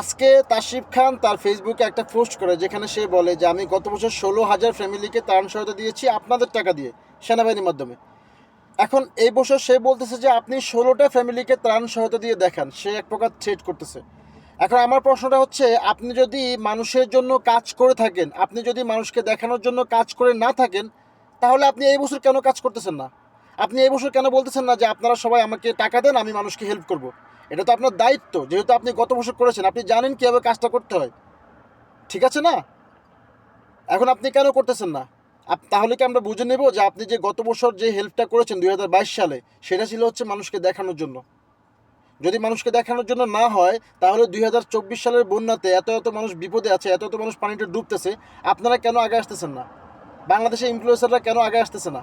আজকে তাশরিফ খান তার ফেসবুকে একটা পোস্ট করে, যেখানে সে বলে যে, আমি গত বছর ষোলো হাজার ফ্যামিলিকে ত্রাণ সহায়তা দিয়েছি আপনাদের টাকা দিয়ে, সেনাবাহিনীর মাধ্যমে। এখন এই বছর সে বলতেছে যে, আপনি ষোলোটা ফ্যামিলিকে ত্রাণ সহায়তা দিয়ে দেখান, সে এক প্রকার থ্রেট করতেছে। এখন আমার প্রশ্নটা হচ্ছে, আপনি যদি মানুষের জন্য কাজ করে থাকেন, আপনি যদি মানুষকে দেখানোর জন্য কাজ করে না থাকেন, তাহলে আপনি এই বছর কেন কাজ করতেছেন না? আপনি এই বছর কেন বলতেছেন না যে, আপনারা সবাই আমাকে টাকা দেন, আমি মানুষকে হেল্প করব? এটা তো আপনার দায়িত্ব, যেহেতু আপনি গত বছর করেছেন, আপনি জানেন কীভাবে কাজটা করতে হয়। ঠিক আছে না? এখন আপনি কেন করতেছেন না? তাহলে কি আমরা বুঝে নেব যে আপনি যে গত বছর যে হেল্পটা করেছেন দুই হাজার বাইশ সালে, সেটা ছিল হচ্ছে মানুষকে দেখানোর জন্য। যদি মানুষকে দেখানোর জন্য না হয়, তাহলে দুই হাজার চব্বিশ সালের বন্যাতে এত এত মানুষ বিপদে আছে, এত এত মানুষ পানিতে ডুবতেছে, আপনারা কেন আগে আসতেছেন না? বাংলাদেশের ইনফ্লুয়েন্সাররা কেন আগে আসতেছে না?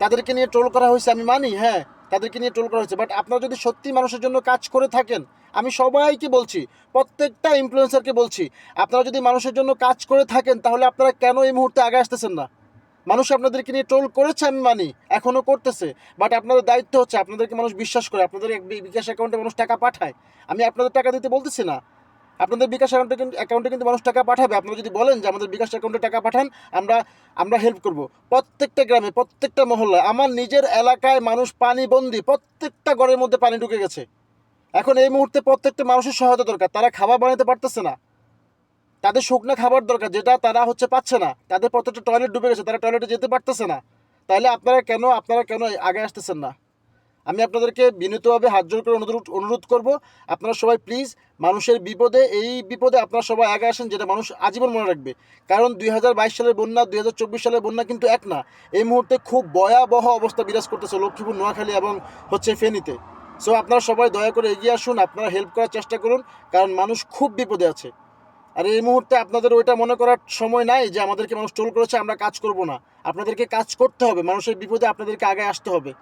তাদেরকে নিয়ে ট্রোল করা হয়েছে আমি মানি হ্যাঁ। তাদেরকে নিয়ে ট্রোল করা হয়েছে। বাট আপনারা যদি সত্যি মানুষের জন্য কাজ করে থাকেন, আমি সবাইকে বলছি, প্রত্যেকটা ইনফ্লুয়েন্সারকে বলছি, আপনারা যদি মানুষের জন্য কাজ করে থাকেন, তাহলে আপনারা কেন এই মুহূর্তে আগে আসতেছেন না? মানুষ আপনাদেরকে নিয়ে ট্রোল করেছে, আমি মানি এখনও করতেছে। বাট আপনাদের দায়িত্ব হচ্ছে, আপনাদেরকে মানুষ বিশ্বাস করে, আপনাদের বিকাশ অ্যাকাউন্টে মানুষ টাকা পাঠায়। আমি আপনাদের টাকা দিতে বলতেছি না। আপনাদের বিকাশ অ্যাকাউন্টে কিন্তু অ্যাকাউন্টে কিন্তু মানুষ টাকা পাঠাবে। আপনারা যদি বলেন যে আমাদের বিকাশ অ্যাকাউন্টে টাকা পাঠান, আমরা আমরা হেল্প করব। প্রত্যেকটা গ্রামে, প্রত্যেকটা মহল্লায়, আমার নিজের এলাকায় মানুষ পানি বন্দি প্রত্যেকটা ঘরের মধ্যে পানি ঢুকে গেছে। এখন এই মুহূর্তে প্রত্যেকটা মানুষের সহায়তা দরকার। তারা খাবার বানাতে পারতেছে না। তাদের শুকনো খাবার দরকার, যেটা তারা হচ্ছে পাচ্ছে না। তাদের প্রত্যেকটা টয়লেট ডুবে গেছে, তারা টয়লেটে যেতে পারতেছে না। তাহলে আপনারা কেন আপনারা কেন আগে আসতেছেন না? আমি আপনাদেরকে বিনীতভাবে হাত জোর করে অনুরোধ অনুরোধ করব, আপনারা সবাই প্লিজ মানুষের বিপদে, এই বিপদে আপনারা সবাই আগে আসেন যেটা মানুষ আজীবন মনে রাখবে। কারণ দুই হাজার বাইশ সালের বন্যা, দুই হাজার চব্বিশ সালের বন্যা কিন্তু এক না, এই মুহূর্তে খুব ভয়াবহ অবস্থা বিরাজ করতেছে লক্ষ্মীপুর, নোয়াখালী এবং হচ্ছে ফেনীতে। সো আপনারা সবাই দয়া করে এগিয়ে আসুন, আপনারা হেল্প করার চেষ্টা করুন, কারণ মানুষ খুব বিপদে আছে। আর এই মুহূর্তে আপনাদের ওইটা মনে করার সময় নাই যে আমাদেরকে মানুষ টোল করেছে, আমরা কাজ করব না। আপনাদেরকে কাজ করতে হবে, মানুষের বিপদে আপনাদেরকে আগে আসতে হবে।